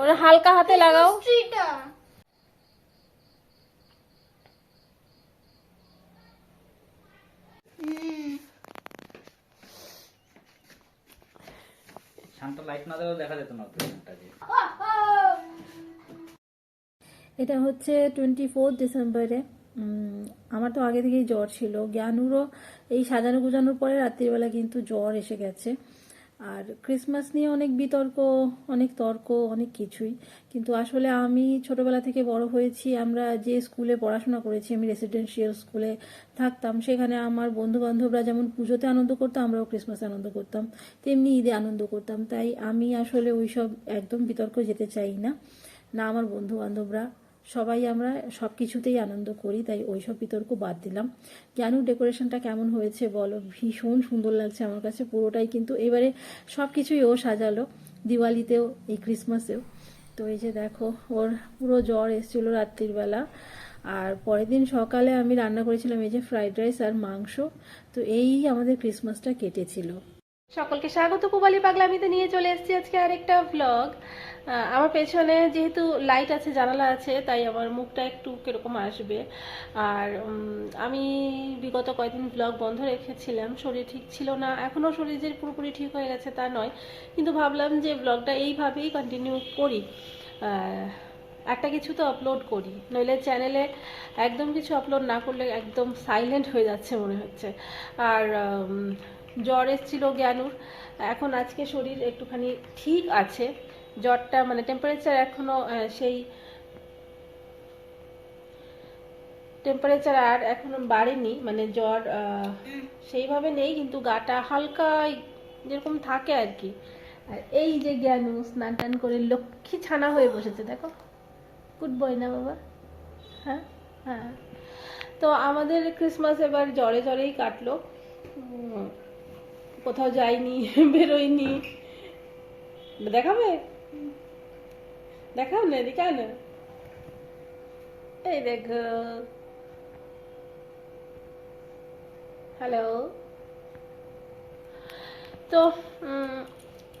ওরা হালকা হাতে লাগাও। শান্ত লাইট না দেওয়া দেখা যেত না এটা হচ্ছে টোয়েন্টি ফোর ডিসেম্বরে উম, আমার তো আগে থেকেই জ্বর ছিল। জ্ঞানুরও এই সাজানো গুজানোর পরে রাত্রিবেলা কিন্তু জ্বর এসে গেছে। আর ক্রিসমাস নিয়ে অনেক বিতর্ক, অনেক তর্ক, অনেক কিছুই। কিন্তু আসলে আমি ছোটবেলা থেকে বড় হয়েছি, আমরা যে স্কুলে পড়াশোনা করেছি, আমি রেসিডেন্সিয়াল স্কুলে থাকতাম, সেখানে আমার বন্ধু বান্ধবরা যেমন পুজোতে আনন্দ করতাম আমরাও ক্রিসমাসে আনন্দ করতাম, তেমনি ঈদে আনন্দ করতাম। তাই আমি আসলে ওইসব একদম বিতর্ক যেতে চাই না। না আমার বন্ধু বান্ধবরা সবাই আমরা সব কিছুতেই আনন্দ করি, তাই ওইসব বিতর্ক বাদ দিলাম। জ্ঞানু ডেকোরেশনটা কেমন হয়েছে বলো? ভীষণ সুন্দর লাগছে আমার কাছে, পুরোটাই কিন্তু এবারে সব কিছুই ও সাজালো, দিওয়ালিতেও, এই ক্রিসমাসেও। তো এই যে দেখো, ওর পুরো জ্বর এসেছিল রাত্রির বেলা, আর পরের দিন সকালে আমি রান্না করেছিলাম এই যে ফ্রাইড রাইস আর মাংস, তো এই আমাদের ক্রিসমাসটা কেটেছিল। সকলকে স্বাগত পুবালি পাগলামিতে নিয়ে চলে এসেছি আজকে আরেকটা ভ্লগ আমার পেছনে যেহেতু লাইট আছে, জানালা আছে, তাই আমার মুখটা একটু কীরকম আসবে। আর আমি বিগত কয়েকদিন ব্লগ বন্ধ রেখেছিলাম, শরীর ঠিক ছিল না। এখনও শরীর যে পুরোপুরি ঠিক হয়ে গেছে তা নয়, কিন্তু ভাবলাম যে ব্লগটা এইভাবেই কন্টিনিউ করি। একটা কিছু তো আপলোড করি, নইলে চ্যানেলে একদম কিছু আপলোড না করলে একদম সাইলেন্ট হয়ে যাচ্ছে মনে হচ্ছে। আর জ্বর এসেছিল জ্ঞানুর এখন আজকে শরীর একটুখানি ঠিক আছে। জ্বরটা মানে টেম্পারেচার এখনও সেই টেম্পারেচার আর এখনও বাড়েনি। মানে জ্বর সেইভাবে নেই কিন্তু গাটা হালকা যেরকম থাকে আর কি। আর এই যে জ্ঞানু স্নান টান করে লক্ষ্মী ছানা হয়ে বসেছে দেখো। গুড বয় না বাবা? হ্যাঁ? হ্যাঁ। তো আমাদের ক্রিসমাস এবার জ্বরে জ্বরেই কাটলো। কোথাও যাইনি বেরোইনি দেখাবে? দেখাও না, এদিকে না। এই দেখো। হ্যালো। তো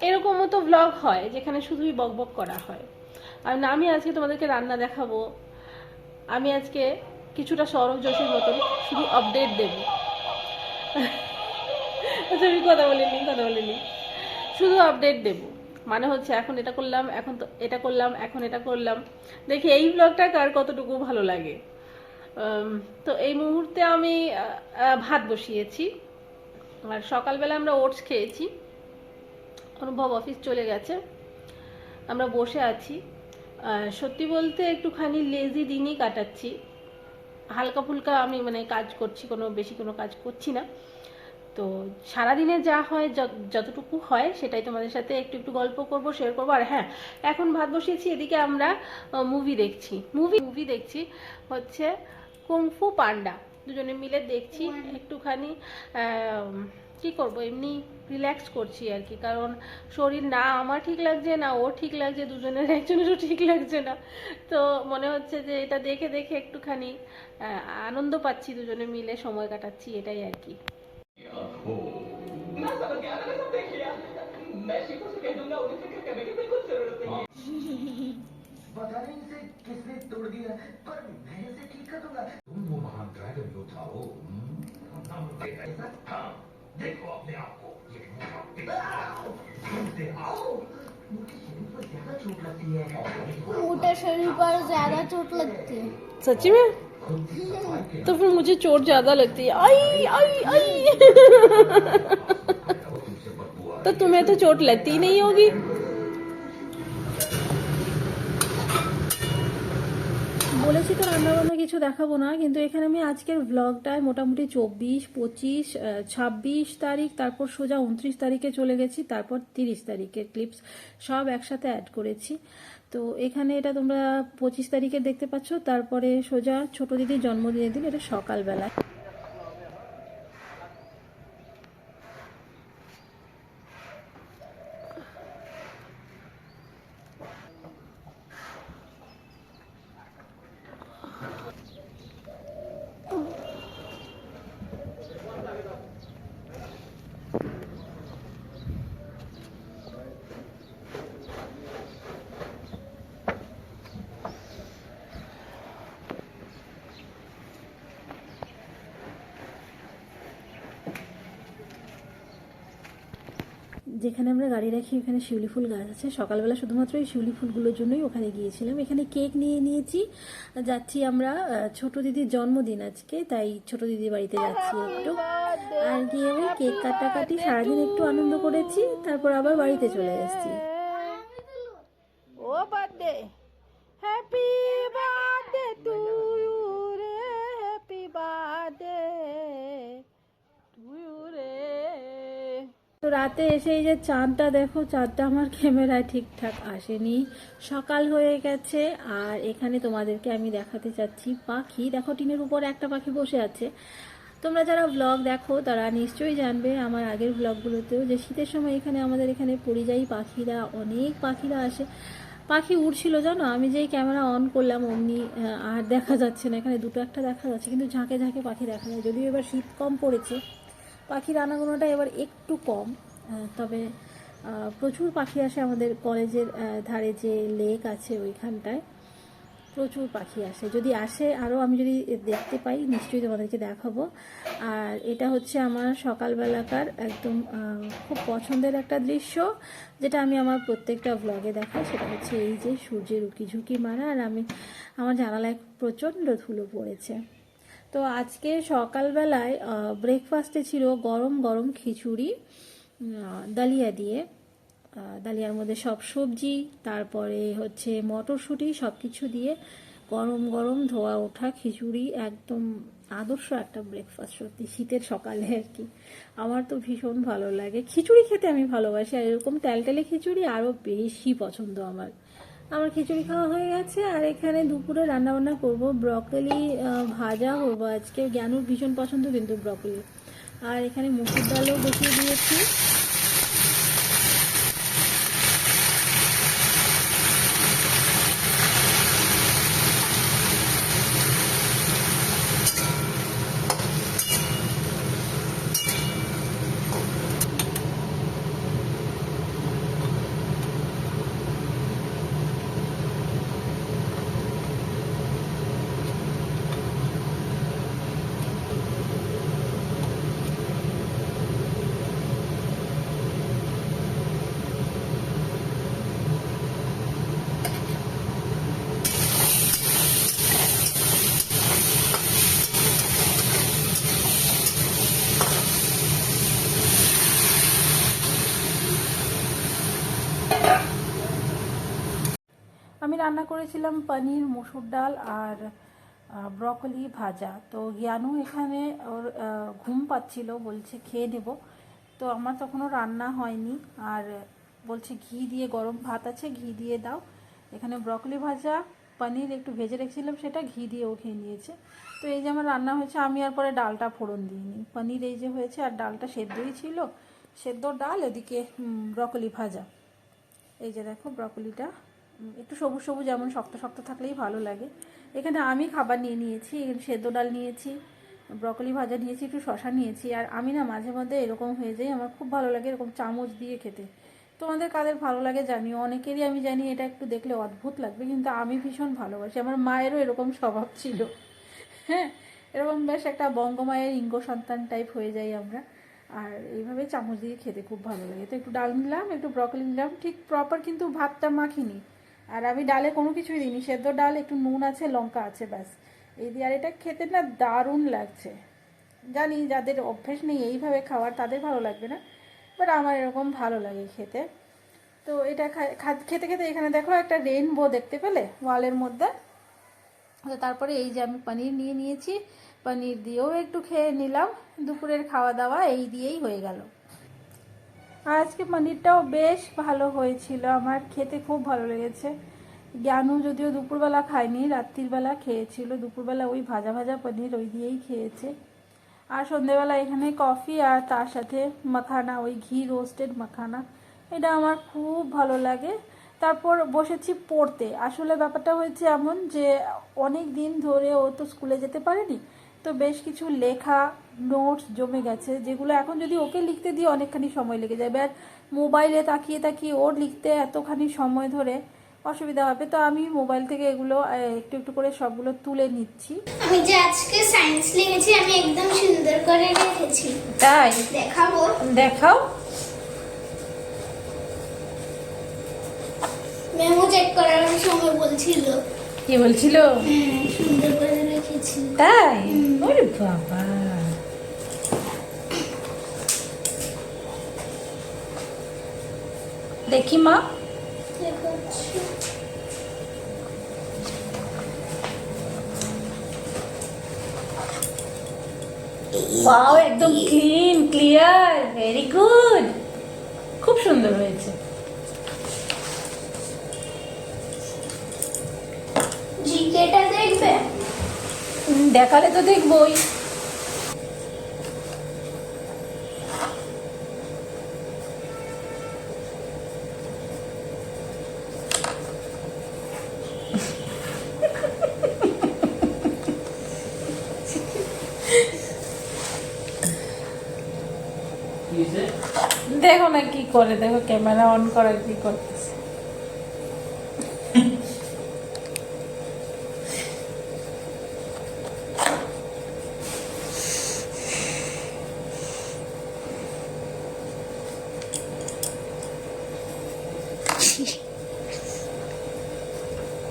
এরকমও তো ব্লগ হয়, যেখানে শুধুই বকবক করা হয়। আর না, আমি আজকে তোমাদেরকে রান্না দেখাবো। আমি আজকে কিছুটা সৌরভ যোশীর মতন শুধু আপডেট দেব। আমি কথা বলিনি কথা বলিনি। শুধু আপডেট দেব। মানে হচ্ছে এখন এটা করলাম, এখন তো এটা করলাম, এখন এটা করলাম। দেখি এই ব্লগটা কার কতটুকু ভালো লাগে। তো এই মুহূর্তে আমি ভাত বসিয়েছি। আর সকালবেলা আমরা ওটস খেয়েছি। অনুভব অফিস চলে গেছে। আমরা বসে আছি। সত্যি বলতে একটুখানি লেজি দিনই কাটাচ্ছি। হালকা ফুলকা আমি মানে কাজ করছি, কোনো, বেশি কোনো কাজ করছি না। তো সারাদিনে যা হয় যত- যতটুকু হয় সেটাই তোমাদের সাথে একটু একটু গল্প করব শেয়ার করব। আর হ্যাঁ এখন ভাত বসিয়েছি এদিকে আমরা মুভি দেখছি। মুভি মুভি দেখছি হচ্ছে কুংফু পান্ডা দুজনে মিলে দেখছি একটুখানি আহ, কি করব এমনি রিল্যাক্স করছি আর কি। কারণ শরীর না আমার ঠিক লাগছে না ও ঠিক লাগছে দুজনের একজনেরও ঠিক লাগছে না। তো মনে হচ্ছে যে এটা দেখে দেখে একটুখানি আনন্দ পাচ্ছি দুজনে মিলে সময় কাটাচ্ছি এটাই আর কি। पता नहीं इसे किसने तोड़ दिया पर मैं इसे ठीक कर दूंगा तुम वो महान ड्रैगन योद्धा हो हम्म? ऐसा? हाँ, देखो अपने आप को ये मोटा टेढ़ा। घूमते आओ मुझे शरीर पर ज्यादा चोट लगती है मोटे शरीर पर ज्यादा चोट लगती है सच्ची में खुद की सफाई के तो फिर मुझे चोट ज्यादा लगती है आई आई आई वो तुमसे बदबू आ तो तुम्हें तो चोट लगती ही नहीं होगी বলেছি তো রান্নাবান্না কিছু দেখাবো না কিন্তু এখানে আমি আজকের ব্লগটায় মোটামুটি চব্বিশ পঁচিশ ছাব্বিশ তারিখ তারপর সোজা উনত্রিশ তারিখে চলে গেছি তারপর তিরিশ তারিখের ক্লিপস সব একসাথে অ্যাড করেছি তো এখানে এটা তোমরা পঁচিশ তারিখে দেখতে পাচ্ছ, তারপরে সোজা ছোট দিদির জন্মদিনের দিন, এটা সকালবেলায়। যেখানে আমরা গাড়ি রাখি ওখানে শিউলি ফুল গাছ আছে। সকালবেলা শুধুমাত্র এই শিউলি ফুলগুলোর জন্যই ওখানে গিয়েছিলাম। এখানে কেক নিয়ে নিয়েছি। যাচ্ছি আমরা ছোট দিদির জন্মদিন আজকে, তাই ছোট দিদির বাড়িতে যাচ্ছি একটু। আর গিয়ে ওই কেক কাটাকাটি সারাদিন একটু আনন্দ করেছি, তারপর আবার বাড়িতে চলে এসেছি। রাতে এসে এই যে চাঁদটা দেখো, চাঁদটা আমার ক্যামেরায় ঠিকঠাক আসেনি। সকাল হয়ে গেছে আর এখানে তোমাদেরকে আমি দেখাতে চাচ্ছি পাখি। দেখো, টিনের উপর একটা পাখি বসে আছে। তোমরা যারা ব্লগ দেখো, তারা নিশ্চয়ই জানবে আমার আগের ব্লগগুলোতেও যে শীতের সময় এখানে আমাদের এখানে পরিযায়ী পাখিরা, অনেক পাখিরা আসে। পাখি উড়ছিল, জানো? আমি যেই ক্যামেরা অন করলাম, অমনি আর দেখা যাচ্ছে না। এখানে দুটো একটা দেখা যাচ্ছে, কিন্তু ঝাঁকে ঝাঁকে পাখি দেখা যায়। যদিও এবার শীত কম পড়েছে পাখির আনাগোনাটা এবার একটু কম। তবে প্রচুর পাখি আসে আমাদের কলেজের ধারে যে লেক আছে ওইখানটায়। প্রচুর পাখি আসে। যদি আসে আরও আমি যদি দেখতে পাই, নিশ্চয়ই তোমাদেরকে দেখাবো। আর এটা হচ্ছে আমার সকালবেলাকার একদম খুব পছন্দের একটা দৃশ্য, যেটা আমি আমার প্রত্যেকটা ব্লগে দেখাই। সেটা হচ্ছে এই যে সূর্যের উকি ঝুঁকি মারা, আর আমি, আমার জানালায় প্রচণ্ড ধুলো পড়েছে। তো আজকে সকালবেলায় ব্রেকফাস্টে ছিল গরম গরম খিচুড়ি ডালিয়া দিয়ে। আহ, ডালিয়ার মধ্যে সব সবজি তারপরে হচ্ছে মটরশুঁটি সব কিছু দিয়ে গরম গরম ধোয়া ওঠা খিচুড়ি একদম আদর্শ একটা ব্রেকফাস্ট সত্যি শীতের সকালে আর কি। আমার তো ভীষণ ভালো লাগে। খিচুড়ি খেতে আমি ভালোবাসি আর এরকম ট্যালটেলে খিচুড়ি আরও বেশি পছন্দ আমার। আমার খিচুড়ি খাওয়া হয়ে গেছে, আর এখানে দুপুরে রান্নাবান্না করব। ব্রকলি ভাজা করব আজকে। জ্ঞানুর ভীষণ পছন্দ কিন্তু ব্রকলি। আর এখানে মুসুর ডালও বসিয়ে দিয়েছি আমি রান্না করেছিলাম পনির, মুসুর ডাল আর ব্রকলি ভাজা। তো জ্ঞানু এখানে ওর ঘুম পাচ্ছিল, বলছে খেয়ে নেব। তো আমার তখনও রান্না হয়নি। আর বলছে ঘি দিয়ে, গরম ভাত আছে, ঘি দিয়ে দাও। এখানে ব্রকলি ভাজা, পনির একটু ভেজে রেখেছিলাম সেটা ঘি দিয়ে ও খেয়ে নিয়েছে। তো এই যে আমার রান্না হয়েছে, আমি আর পরে ডালটা ফোড়ন দিইনি। পনির এই যে হয়েছে, আর ডালটা সেদ্ধই ছিল। সেদ্ধ ডাল, এদিকে ব্রকলি ভাজা। এই যে দেখো ব্রকলিটা একটু সবুজ সবুজ, যেমন শক্ত শক্ত থাকলেই ভালো লাগে। এখানে আমি খাবার নিয়ে নিয়েছি, এখানে সেদ্ধ ডাল নিয়েছি, ব্রকলি ভাজা নিয়েছি, একটু শশা নিয়েছি। আর আমি না মাঝে মধ্যে এরকম হয়ে যাই আমার খুব ভালো লাগে এরকম চামচ দিয়ে খেতে। তোমাদের কাদের ভালো লাগে জানি অনেকেরই আমি জানি এটা একটু দেখলে অদ্ভুত লাগবে, কিন্তু আমি ভীষণ ভালোবাসি। আমার মায়েরও এরকম স্বভাব ছিল। হ্যাঁ এরকম বেশ একটা বঙ্গমায়ের ইঙ্গ সন্তান টাইপ হয়ে যাই আমরা। আর এইভাবে চামচ দিয়ে খেতে খুব ভালো লাগে। তো একটু ডাল নিলাম, একটু ব্রকলি নিলাম, ঠিক প্রপার কিন্তু ভাতটা মাখিনি। আর আমি ডালে কোনো কিছুই দিইনি, সেদ্ধ ডাল, একটু নুন আছে, লঙ্কা আছে, ব্যাস। এই দিয়ে, আর এটা খেতে না দারুণ লাগছে। জানি যাদের অভ্যেস নেই এইভাবে খাওয়ার, তাদের ভালো লাগবে না বাট আমার এরকম ভালো লাগে খেতে। তো এটা খেতে খেতে এখানে দেখো একটা রেইনবো দেখতে পেলে ওয়ালের মধ্যে? তো তারপরে এই যে আমি পনির নিয়ে নিয়েছি, পনির দিয়েও একটু খেয়ে নিলাম, দুপুরের খাওয়া দাওয়া এই দিয়েই হয়ে গেল। আজকে পনিরটাও বেশ ভালো হয়েছিল। আমার খেতে খুব ভালো লেগেছে। জ্ঞানু যদিও দুপুরবেলা খায়নি, রাত্রিবেলা খেয়েছিল। দুপুরবেলা ওই ভাজা ভাজা পনির ওই দিয়েই খেয়েছে। আর সন্ধেবেলা এখানে কফি আর তার সাথে মাখানা, ওই ঘি রোস্টেড মাখানা। এটা আমার খুব ভালো লাগে। তারপর বসেছি পড়তে। আসলে ব্যাপারটা হয়েছে এমন যে, অনেক দিন ধরে ও তো স্কুলে যেতে পারেনি। তো বেশ কিছু লেখা নোটস জমে গেছে যেগুলো এখন যদি ওকে লিখতে দিয়ে অনেকখানি সময় লেগে যাবে। আর মোবাইলে তাকিয়ে তাকিয়ে ওর লিখতে এতখানি সময় ধরে অসুবিধা হবে। তো আমি মোবাইল থেকে এগুলো একটু একটু করে সবগুলো তুলে নিচ্ছি। আমি যে আজকে সায়েন্স লিখেছি আমি একদম সুন্দর করে লিখেছি। তাই? দেখাবো। দেখাও। মেমো চেক করার সময় বলছিল। কি বলছিল? হ্যাঁ সুন্দর করে লিখেছি তাই? ওরে বাবা। দেখি মা। ওয়াও একদম ক্লিন ক্লিয়ার ভেরি গুড খুব সুন্দর হয়েছে। দেখালে তো দেখবই। দেখো না কি করে দেখো ক্যামেরা অন করার কি করতেছে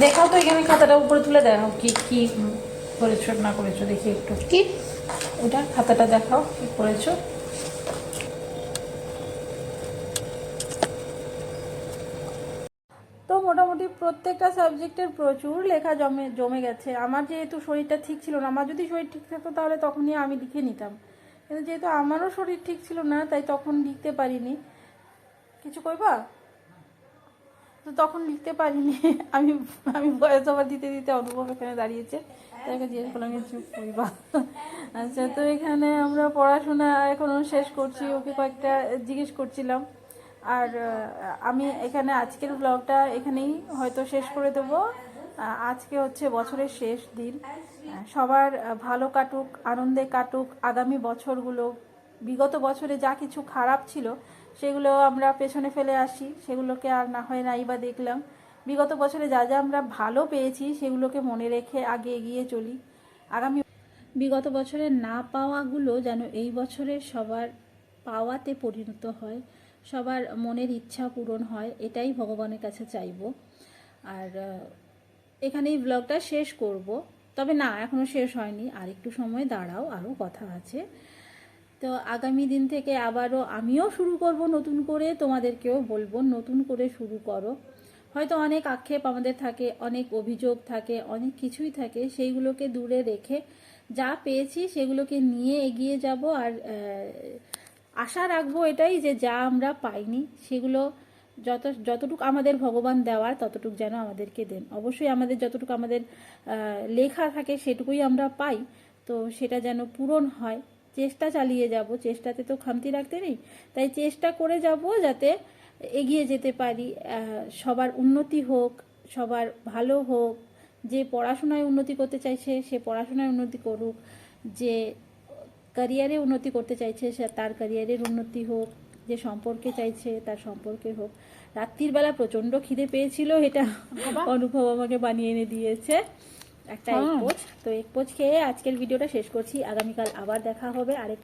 দেখাও তো এখানে খাতাটা উপরে তুলে দেখাও কি কি করেছ না করেছ দেখি একটু। কি? ওটা খাতাটা দেখাও কি করেছ। তো মোটামুটি প্রত্যেকটা সাবজেক্টের প্রচুর লেখা জমে জমে গেছে। আমার যেহেতু শরীরটা ঠিক ছিল না আমার যদি শরীর ঠিক থাকতো তাহলে তখনই আমি লিখে নিতাম। কিন্তু যেহেতু আমারও শরীর ঠিক ছিল না তাই তখন লিখতে পারিনি। কিছু কইবা তো তখন লিখতে পারিনি। আমি আমি ভয়েস ওভার দিতে দিতে অনুভব এখানে দাঁড়িয়েছে। তাকে জিজ্ঞেস করলাম চুপ আচ্ছা তো এখানে আমরা পড়াশোনা এখনও শেষ করছি। ওকে কয়েকটা জিজ্ঞেস করছিলাম। আর আমি এখানে আজকের ব্লগটা এখানেই হয়তো শেষ করে দেবো। আজকে হচ্ছে বছরের শেষ দিন। সবার ভালো কাটুক, আনন্দে কাটুক। আগামী বছরগুলো, বিগত বছরে যা কিছু খারাপ ছিল সেগুলো আমরা পেছনে ফেলে আসি, সেগুলোকে আর না হয় নাই বা দেখলাম। বিগত বছরে যা যা আমরা ভালো পেয়েছি, সেগুলোকে মনে রেখে আগে এগিয়ে চলি। আগামী বিগত বছরের না পাওয়াগুলো যেন এই বছরে সবার পাওয়াতে পরিণত হয়, সবার মনের ইচ্ছা পূরণ হয়, এটাই ভগবানের কাছে চাইব। আর এখানে এই ব্লগটা শেষ করব। তবে না, এখনও শেষ হয়নি। আর একটু সময় দাঁড়াও আরও কথা আছে। তো আগামী দিন থেকে আবারও আমিও শুরু করব নতুন করে। তোমাদেরকেও বলব, নতুন করে শুরু করো। হয়তো অনেক আক্ষেপ আমাদের থাকে, অনেক অভিযোগ থাকে, অনেক কিছুই থাকে। সেইগুলোকে দূরে রেখে যা পেয়েছি সেগুলোকে নিয়ে এগিয়ে যাব। আর আশা রাখব এটাই যে যা আমরা পাইনি, সেগুলো যত, যতটুকু আমাদের ভগবান দেওয়ার, ততটুকু যেন আমাদেরকে দেন। অবশ্যই আমাদের যতটুকু আমাদের লেখা থাকে সেটুকুই আমরা পাই। তো সেটা যেন পূরণ হয়। চেষ্টা চালিয়ে যাব চেষ্টাতে তো খামতি রাখতে নেই। তাই চেষ্টা করে যাব যাতে এগিয়ে যেতে পারি সবার উন্নতি হোক সবার ভালো হোক যে পড়াশোনায় উন্নতি করতে চাইছে সে পড়াশোনায় উন্নতি করুক যে ক্যারিয়ারে উন্নতি করতে চাইছে সে তার ক্যারিয়ারের উন্নতি হোক যে সম্পর্কে চাইছে তার সম্পর্কে হোক। রাত্রির বেলা প্রচণ্ড খিদে পেয়েছিল এটা অনুভব আমাকে বানিয়ে এনে দিয়েছে। একটা এক পোচ। তো এক পোচ খেয়ে আজকের ভিডিওটা শেষ করছি। আগামীকাল আবার দেখা হবে। আরেক